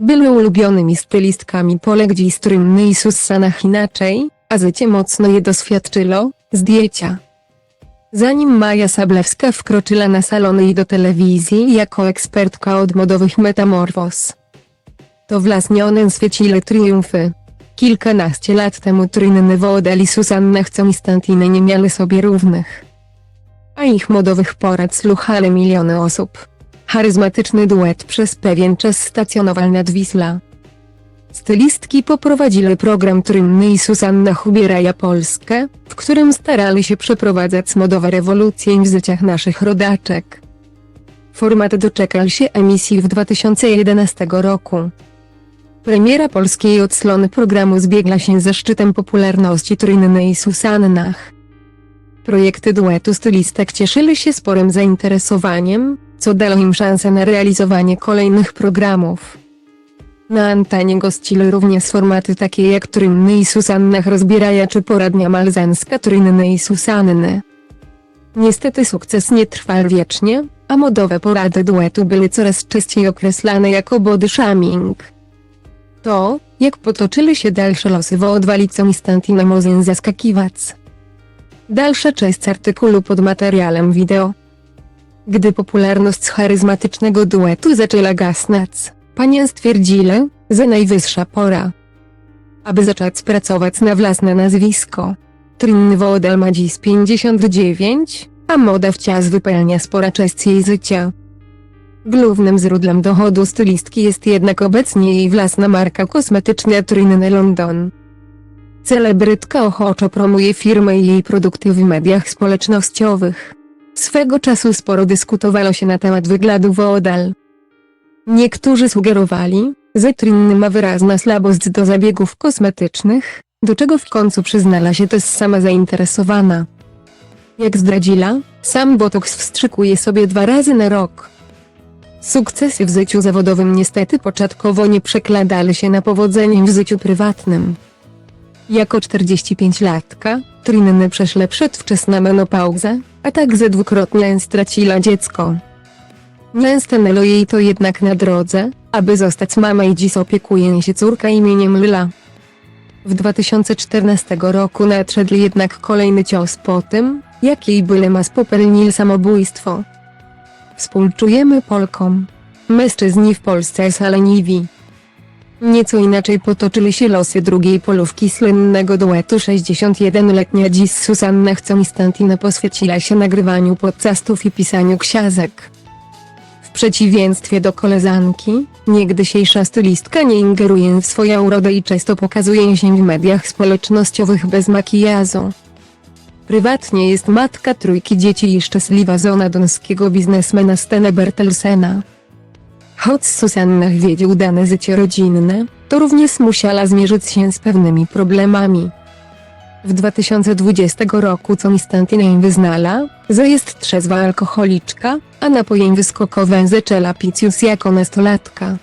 Były ulubionymi stylistkami Polek dziś strymny i Susanach inaczej, a życie mocno je doświadczyło, zdjęcia. Zanim Maja Sablewska wkroczyła na salony i do telewizji jako ekspertka od modowych metamorfoz. To w lasnionym świecile triumfy. Kilkanaście lat temu Trynny Woodel i Susanna Chconistantiny nie miały sobie równych. A ich modowych porad słuchały miliony osób. Charyzmatyczny duet przez pewien czas stacjonował nad Wisla. Stylistki poprowadzili program Trynny i Susanna Hubieraja Polskę, w którym starali się przeprowadzać modowe rewolucje w życiach naszych rodaczek. Format doczekał się emisji w 2011 roku. Premiera polskiej odsłony programu zbiegła się ze szczytem popularności Trynny i Susannach. Projekty duetu stylistek cieszyły się sporym zainteresowaniem, co dało im szansę na realizowanie kolejnych programów. Na antenie gościły również formaty takie jak Trynny i Susannach rozbieraja czy poradnia malzanska Trynny i Susanny. Niestety sukces nie trwał wiecznie, a modowe porady duetu były coraz częściej określane jako body shaming. To, jak potoczyły się dalsze losy woodwalicą i Stantinem może zaskakiwać. Dalsza część artykułu pod materiałem wideo. Gdy popularność charyzmatycznego duetu zaczęła gasnąć, panie stwierdzili, że najwyższa pora, aby zacząć pracować na własne nazwisko. Trinny Woodel ma dziś 59, a moda wciąż wypełnia spora część jej życia. Głównym źródłem dochodu stylistki jest jednak obecnie jej własna marka kosmetyczna Trinny London. Celebrytka ochoczo promuje firmę i jej produkty w mediach społecznościowych. Swego czasu sporo dyskutowano się na temat wyglądu Woodal. Niektórzy sugerowali, że Trinny ma wyraźna słabość do zabiegów kosmetycznych, do czego w końcu przyznała się też sama zainteresowana. Jak zdradziła, sam botoks wstrzykuje sobie dwa razy na rok. Sukcesy w życiu zawodowym niestety początkowo nie przekładali się na powodzenie w życiu prywatnym. Jako 45-latka, Trinny przeszła przedwczesna menopauzę, a także dwukrotnie straciła dziecko. Nie stanęło jej to jednak na drodze, aby zostać mamą i dziś opiekuje się córka imieniem Lila. W 2014 roku nadszedł jednak kolejny cios po tym, jak jej byle mas popełnił samobójstwo. Współczujemy Polkom. Mężczyźni w Polsce szaleniwi. Nieco inaczej potoczyły się losy drugiej polówki słynnego duetu 61-letnia dziś Susanna Chconistantina poświęciła się nagrywaniu podcastów i pisaniu książek. W przeciwieństwie do koleżanki, niegdysiejsza stylistka nie ingeruje w swoją urodę i często pokazuje się w mediach społecznościowych bez makijażu. Prywatnie jest matka trójki dzieci i szczęśliwa żona donskiego biznesmena Stena Bertelsena. Choć Susannach wiedzie udane życie rodzinne, to również musiała zmierzyć się z pewnymi problemami. W 2020 roku Constantine wyznala, że jest trzezwa alkoholiczka, a napojem wyskokowe zaczęła pić już jako nastolatka.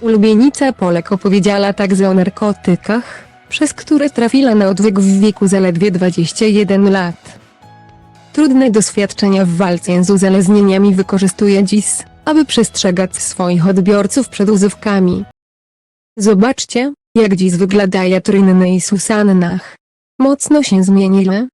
Ulubienica Polek opowiedziała także o narkotykach, przez które trafiła na odwyk w wieku zaledwie 21 lat. Trudne doświadczenia w walce z uzależnieniami wykorzystuje dziś, aby przestrzegać swoich odbiorców przed używkami. Zobaczcie, jak dziś wyglądają Trynny i Susannach. Mocno się zmieniły,